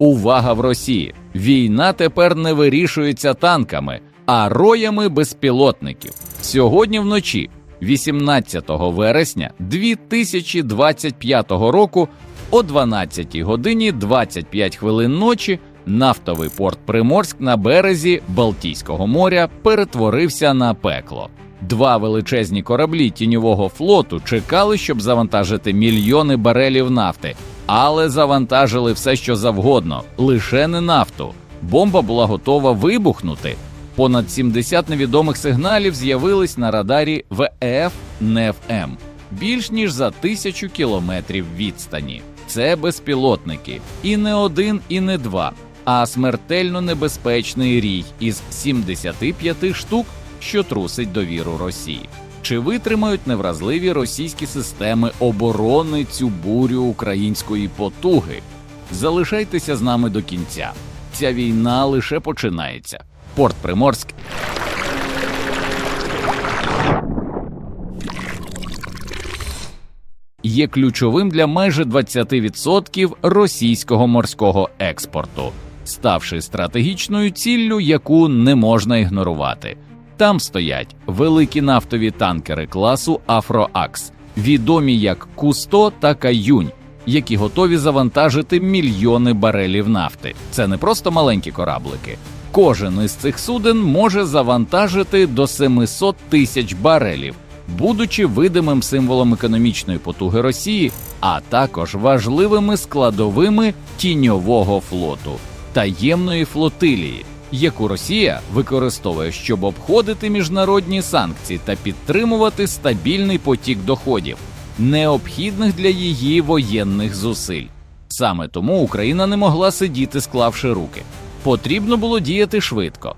Увага в Росії! Війна тепер не вирішується танками, а роями безпілотників. Сьогодні вночі, 18 вересня 2025 року, о 12 годині 25 хвилин ночі, нафтовий порт Приморськ на березі Балтійського моря перетворився на пекло. Два величезні кораблі тіньового флоту чекали, щоб завантажити мільйони барелів нафти, але завантажили все, що завгодно, лише не нафту. Бомба була готова вибухнути. Понад 70 невідомих сигналів з'явились на радарі ВФ НЕФМ більш ніж за тисячу кілометрів відстані. Це безпілотники, і не один, і не два, а смертельно небезпечний рій із 75 штук, що трусить довіру Росії. Чи витримають невразливі російські системи оборони цю бурю української потуги? Залишайтеся з нами до кінця. Ця війна лише починається. Порт Приморськ є ключовим для майже 20% російського морського експорту, ставши стратегічною ціллю, яку не можна ігнорувати. Там стоять великі нафтові танкери класу Афроакс, відомі як Кусто та Каюнь, які готові завантажити мільйони барелів нафти. Це не просто маленькі кораблики. Кожен із цих суден може завантажити до 700 тисяч барелів, будучи видимим символом економічної потуги Росії, а також важливими складовими тіньового флоту, таємної флотилії, яку Росія використовує, щоб обходити міжнародні санкції та підтримувати стабільний потік доходів, необхідних для її воєнних зусиль. Саме тому Україна не могла сидіти, склавши руки. Потрібно було діяти швидко.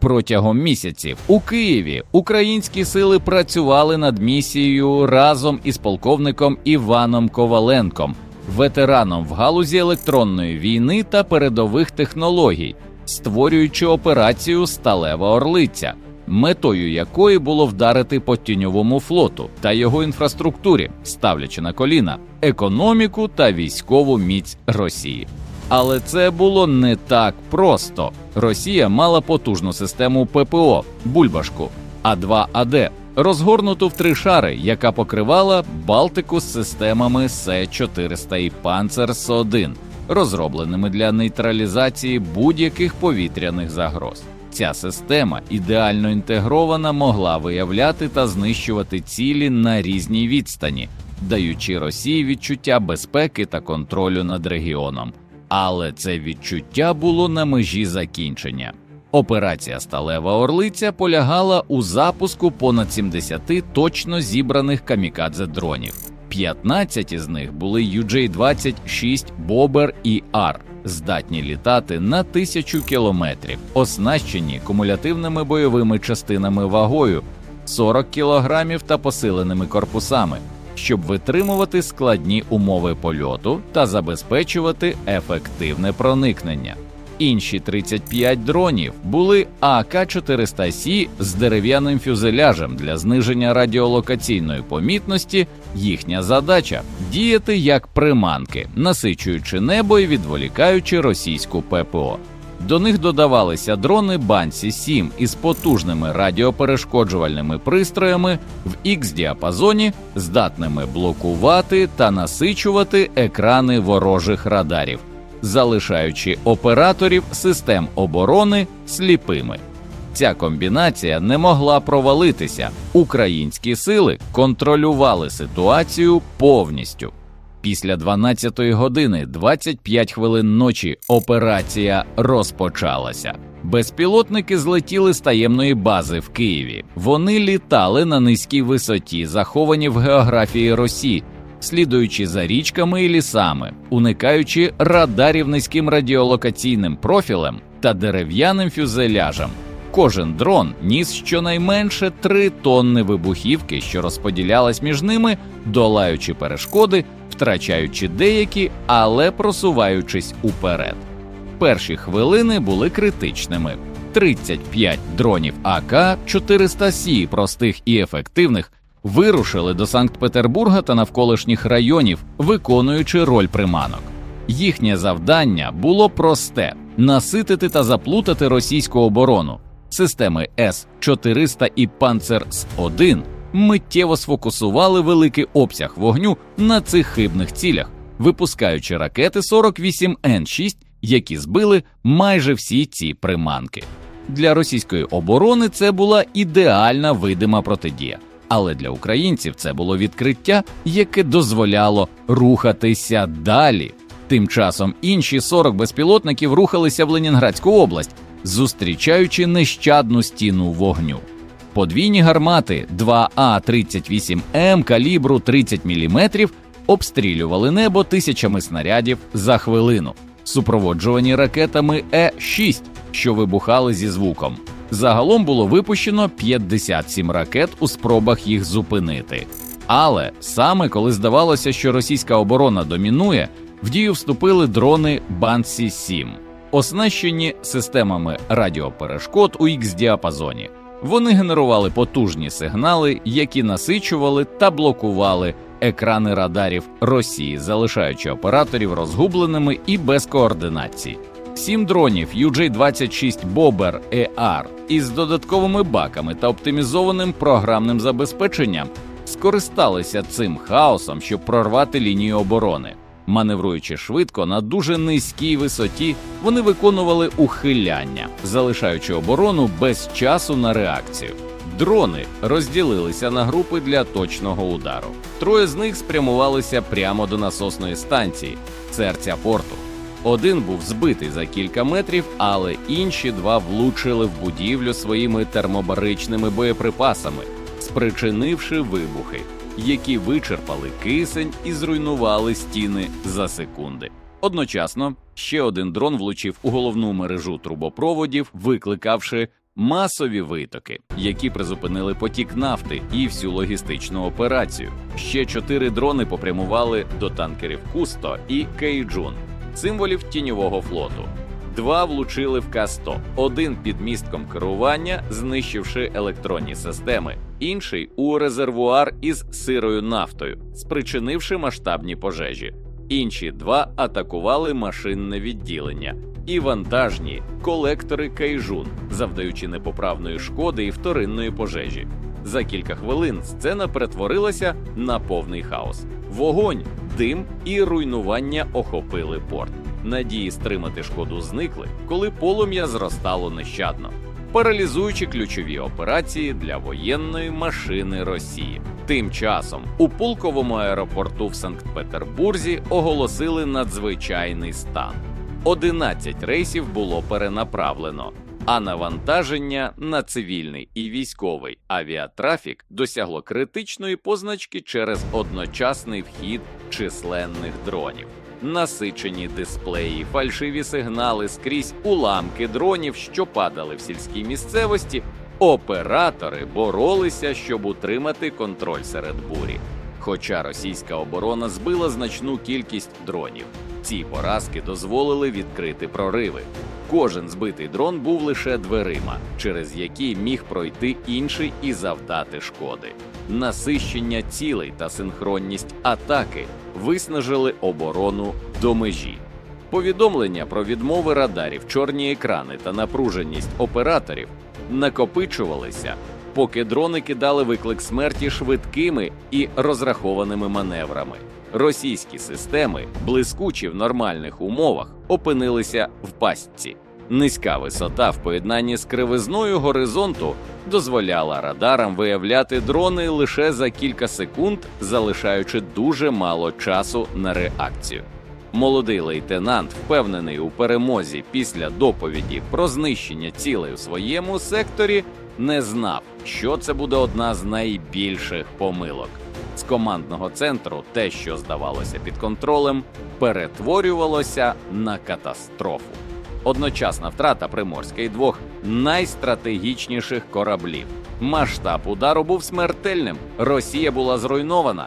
Протягом місяців у Києві українські сили працювали над місією разом із полковником Іваном Коваленком, ветераном в галузі електронної війни та передових технологій, створюючи операцію Сталева Орлиця, метою якої було вдарити по тіньовому флоту та його інфраструктурі, ставлячи на коліна економіку та військову міць Росії. Але це було не так просто. Росія мала потужну систему ППО Бульбашку А2АД, розгорнуту в три шари, яка покривала Балтику з системами С-400 і Панцерс-1, розробленими для нейтралізації будь-яких повітряних загроз. Ця система ідеально інтегрована могла виявляти та знищувати цілі на різній відстані, даючи Росії відчуття безпеки та контролю над регіоном. Але це відчуття було на межі закінчення. Операція Сталева Орлиця полягала у запуску понад 70 точно зібраних камікадзе дронів. 15 із них були UJ-26 Бобер і Ар, здатні літати на тисячу кілометрів, оснащені кумулятивними бойовими частинами вагою 40 кілограмів та посиленими корпусами, щоб витримувати складні умови польоту та забезпечувати ефективне проникнення. Інші 35 дронів були АК-400С з дерев'яним фюзеляжем для зниження радіолокаційної помітності. Їхня задача діяти як приманки, насичуючи небо і відволікаючи російську ППО. До них додавалися дрони Бансі 7 із потужними радіоперешкоджувальними пристроями в Х-діапазоні, здатними блокувати та насичувати екрани ворожих радарів, залишаючи операторів систем оборони сліпими. Ця комбінація не могла провалитися. Українські сили контролювали ситуацію повністю. Після 12-ї години 25 хвилин ночі операція розпочалася. Безпілотники злетіли з таємної бази в Києві. Вони літали на низькій висоті, заховані в географії Росії, слідуючи за річками і лісами, уникаючи радарів низьким радіолокаційним профілем та дерев'яним фюзеляжем. Кожен дрон ніс щонайменше 3 тонни вибухівки, що розподілялась між ними, долаючи перешкоди, втрачаючи деякі, але просуваючись уперед. Перші хвилини були критичними. 35 дронів АК 400 Сі простих і ефективних вирушили до Санкт-Петербурга та навколишніх районів, виконуючи роль приманок. Їхнє завдання було просте наситити та заплутати російську оборону. Системи С-400 і Панцерс-1 миттєво сфокусували великий обсяг вогню на цих хибних цілях, випускаючи ракети 48Н6, які збили майже всі ці приманки. Для російської оборони це була ідеальна видима протидія, але для українців це було відкриття, яке дозволяло рухатися далі. Тим часом інші 40 безпілотників рухалися в Ленінградську область, зустрічаючи нещадну стіну вогню. Подвійні гармати 2А38М калібру 30 мм обстрілювали небо тисячами снарядів за хвилину, супроводжувані ракетами Е-6, що вибухали зі звуком. Загалом було випущено 57 ракет у спробах їх зупинити. Але саме коли здавалося, що російська оборона домінує, в дію вступили дрони Бансі 7 оснащені системами радіоперешкод у Х-діапазоні. Вони генерували потужні сигнали, які насичували та блокували екрани радарів Росії, залишаючи операторів розгубленими і без координації. Сім дронів UJ-26 Bobber ER із додатковими баками та оптимізованим програмним забезпеченням скористалися цим хаосом, щоб прорвати лінію оборони. Маневруючи швидко на дуже низькій висоті, вони виконували ухиляння, залишаючи оборону без часу на реакцію. Дрони розділилися на групи для точного удару. Троє з них спрямувалися прямо до насосної станції, серця порту. Один був збитий за кілька метрів, але інші два влучили в будівлю своїми термобаричними боєприпасами, спричинивши вибухи, які вичерпали кисень і зруйнували стіни за секунди. Одночасно ще один дрон влучив у головну мережу трубопроводів, викликавши масові витоки, які призупинили потік нафти і всю логістичну операцію. Ще чотири дрони попрямували до танкерів Кусто і Кейджун, символів тіньового флоту. Два влучили в К-100, один під містком керування, знищивши електронні системи, інший у резервуар із сирою нафтою, спричинивши масштабні пожежі. Інші два атакували машинне відділення і вантажні колектори Кайжун, завдаючи непоправної шкоди і вторинної пожежі. За кілька хвилин сцена перетворилася на повний хаос. Вогонь, дим і руйнування охопили порт. Надії стримати шкоду зникли, коли полум'я зростало нещадно, паралізуючи ключові операції для воєнної машини Росії. Тим часом у пулковому аеропорту в Санкт-Петербурзі оголосили надзвичайний стан. 11 рейсів було перенаправлено, а навантаження на цивільний і військовий авіатрафік досягло критичної позначки через одночасний вхід численних дронів. Насичені дисплеї, фальшиві сигнали скрізь уламки дронів, що падали в сільській місцевості. Оператори боролися, щоб утримати контроль серед бурі. Хоча російська оборона збила значну кількість дронів, ці поразки дозволили відкрити прориви. Кожен збитий дрон був лише дверима, через які міг пройти інший і завдати шкоди. Насищення цілей та синхронність атаки виснажили оборону до межі. Повідомлення про відмови радарів, чорні екрани та напруженість операторів накопичувалися, поки дрони кидали виклик смерті швидкими і розрахованими маневрами. Російські системи, блискучі в нормальних умовах, опинилися в пастці. Низька висота в поєднанні з кривизною горизонту дозволяла радарам виявляти дрони лише за кілька секунд, залишаючи дуже мало часу на реакцію. Молодий лейтенант, впевнений у перемозі після доповіді про знищення цілей у своєму секторі, не знав, що це буде одна з найбільших помилок. З командного центру те, що здавалося під контролем, перетворювалося на катастрофу. Одночасна втрата Приморська двох найстратегічніших кораблів. Масштаб удару був смертельним. Росія була зруйнована.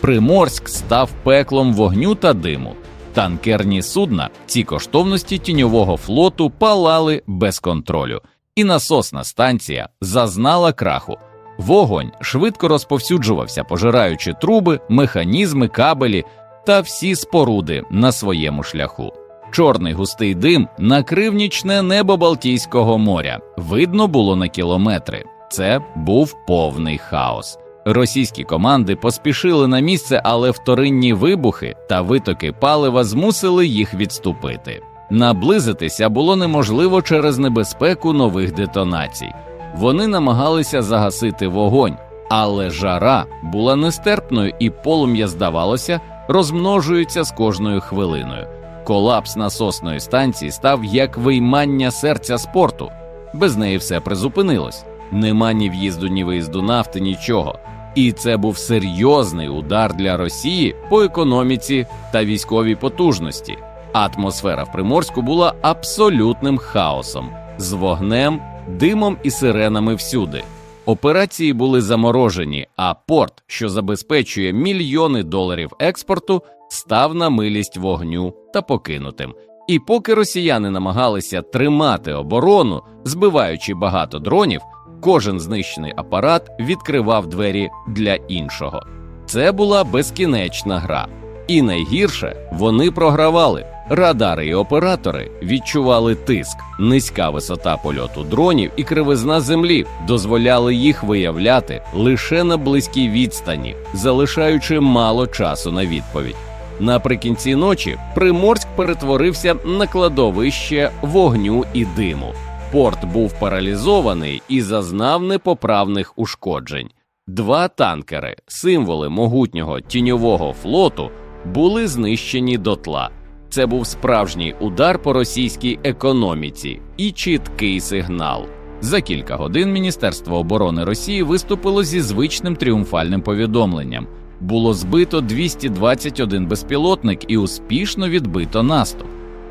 Приморськ став пеклом вогню та диму. Танкерні судна, ці коштовності тіньового флоту палали без контролю, і насосна станція зазнала краху. Вогонь швидко розповсюджувався, пожираючи труби, механізми, кабелі та всі споруди на своєму шляху. Чорний густий дим накрив нічне небо Балтійського моря. Видно було на кілометри. Це був повний хаос. Російські команди поспішили на місце, але вторинні вибухи та витоки палива змусили їх відступити. Наблизитися було неможливо через небезпеку нових детонацій. Вони намагалися загасити вогонь, але жара була нестерпною, і полум'я, здавалося, розмножується з кожною хвилиною. Колапс насосної станції став як виймання серця спорту. Без неї все призупинилось. Нема ні в'їзду, ні виїзду нафти, нічого. І це був серйозний удар для Росії по економіці та військовій потужності. Атмосфера в Приморську була абсолютним хаосом з вогнем, димом і сиренами всюди. Операції були заморожені, а порт, що забезпечує мільйони доларів експорту, став на милість вогню та покинутим. І поки росіяни намагалися тримати оборону, збиваючи багато дронів, кожен знищений апарат відкривав двері для іншого. Це була безкінечна гра. І найгірше вони програвали. Радари і оператори відчували тиск, низька висота польоту дронів і кривизна землі дозволяли їх виявляти лише на близькій відстані, залишаючи мало часу на відповідь. Наприкінці ночі Приморськ перетворився на кладовище вогню і диму. Порт був паралізований і зазнав непоправних ушкоджень. Два танкери, символи могутнього тіньового флоту, були знищені дотла. Це був справжній удар по російській економіці і чіткий сигнал. За кілька годин Міністерство оборони Росії виступило зі звичним тріумфальним повідомленням. Було збито 221 безпілотник і успішно відбито наступ.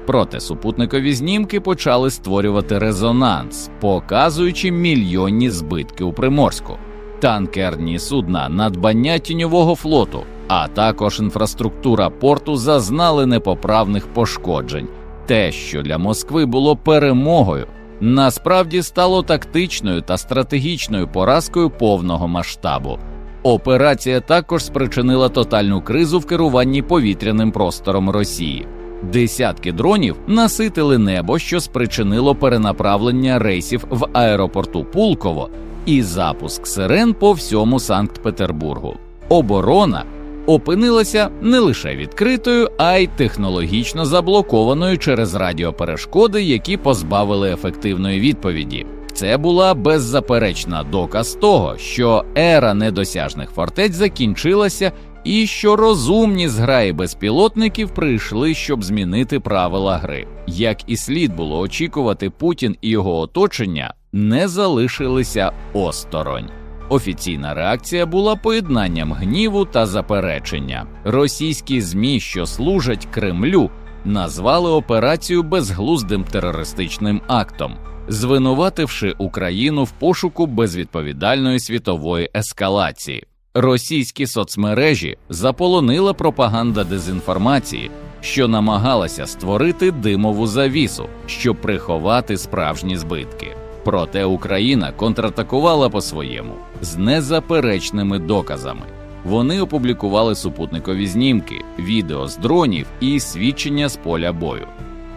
Проте супутникові знімки почали створювати резонанс, показуючи мільйонні збитки у Приморську, танкерні судна, надбання тіньового флоту, а також інфраструктура порту зазнали непоправних пошкоджень. Те, що для Москви було перемогою, насправді стало тактичною та стратегічною поразкою повного масштабу. Операція також спричинила тотальну кризу в керуванні повітряним простором Росії. Десятки дронів наситили небо, що спричинило перенаправлення рейсів в аеропорту Пулково і запуск сирен по всьому Санкт-Петербургу. Оборона опинилася не лише відкритою, а й технологічно заблокованою через радіоперешкоди, які позбавили ефективної відповіді. Це була беззаперечна доказ того, що ера недосяжних фортець закінчилася, і що розумні зграї безпілотників прийшли, щоб змінити правила гри. Як і слід було очікувати, Путін і його оточення не залишилися осторонь. Офіційна реакція була поєднанням гніву та заперечення. Російські змі, що служать Кремлю, назвали операцію безглуздим терористичним актом, звинувативши Україну в пошуку безвідповідальної світової ескалації. Російські соцмережі заполонила пропаганда дезінформації, що намагалася створити димову завісу, щоб приховати справжні збитки. Проте Україна контратакувала по-своєму з незаперечними доказами. Вони опублікували супутникові знімки, відео з дронів і свідчення з поля бою.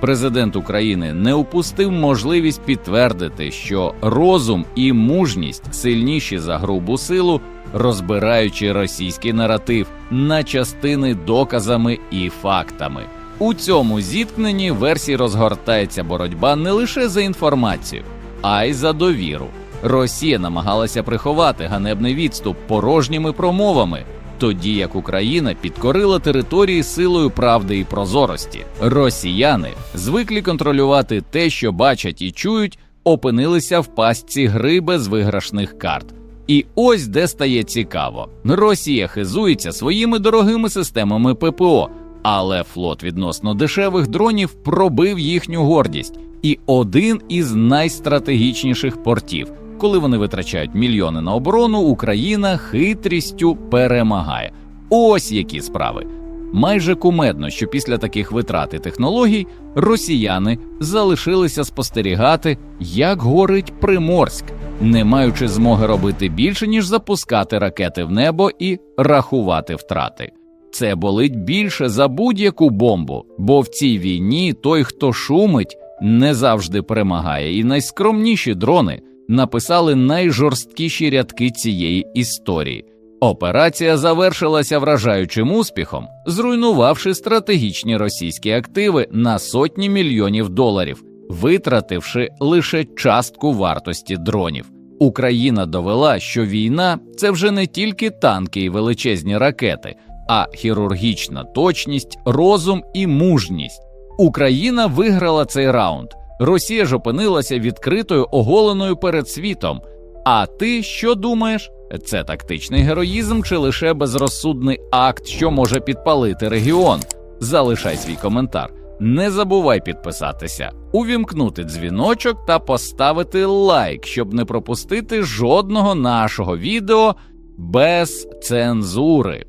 Президент України не упустив можливість підтвердити, що розум і мужність сильніші за грубу силу, розбираючи російський наратив на частини доказами і фактами. У цьому зіткненні версії розгортається боротьба не лише за інформацію, а й за довіру. Росія намагалася приховати ганебний відступ порожніми промовами, тоді як Україна підкорила території силою правди і прозорості. Росіяни, звиклі контролювати те, що бачать і чують, опинилися в пастці гри без виграшних карт. І ось де стає цікаво: Росія хизується своїми дорогими системами ППО, але флот відносно дешевих дронів пробив їхню гордість. І один із найстратегічніших портів, коли вони витрачають мільйони на оборону, Україна хитрістю перемагає. Ось які справи. Майже кумедно, що після таких витрат і технологій росіяни залишилися спостерігати, як горить Приморськ, не маючи змоги робити більше ніж запускати ракети в небо і рахувати втрати. це болить більше за будь-яку бомбу, бо в цій війні той, хто шумить, не завжди перемагає, і найскромніші дрони написали найжорсткіші рядки цієї історії. Операція завершилася вражаючим успіхом, зруйнувавши стратегічні російські активи на сотні мільйонів доларів, витративши лише частку вартості дронів. Україна довела, що війна це вже не тільки танки і величезні ракети, а хірургічна точність, розум і мужність. Україна виграла цей раунд. Росія ж опинилася відкритою оголеною перед світом. А ти що думаєш? Це тактичний героїзм чи лише безрозсудний акт, що може підпалити регіон? Залишай свій коментар. Не забувай підписатися, увімкнути дзвіночок та поставити лайк, щоб не пропустити жодного нашого відео без цензури.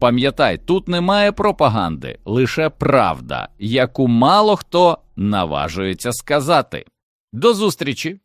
Пам'ятай, тут немає пропаганди, лише правда, яку мало хто наважується сказати. До зустрічі!